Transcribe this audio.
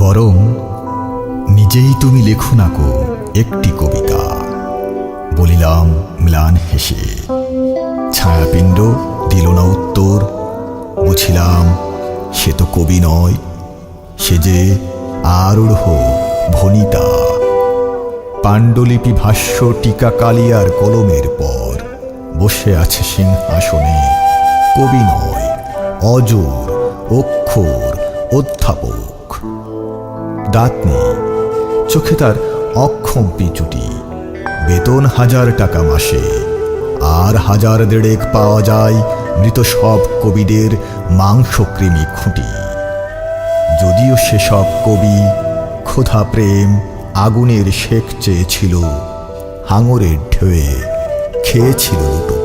বরং নিজেই তুমি লেখো না কো একটি কবিতা। বলিলাম, ম্লান হেসে। ছায়াপিণ্ড দিল না উত্তর। বুঝিলাম, সে তো কবি নয়, সে যে আরূঢ় ভনিতা পাণ্ডুলিপি ভাষ্য টিকা কালিয়ার কলমের পর বসে আছে সিংহাসনে। কবি নয়, অজর, অক্ষর, অধ্যাপক। দাঁত নেই। চোখে তার অক্ষম পিচুটি। বেতন হাজার টাকা মাসে। আর হাজার দেড়েক পাওয়া যায় মৃত সব কবিদের মাংসকৃমি খুঁটি। যদিও সেসব কবি ক্ষুধা প্রেম আগুনের শেখ চেয়েছিল, হাঙরের ঢেউয়ে খেয়েছিল দুটো।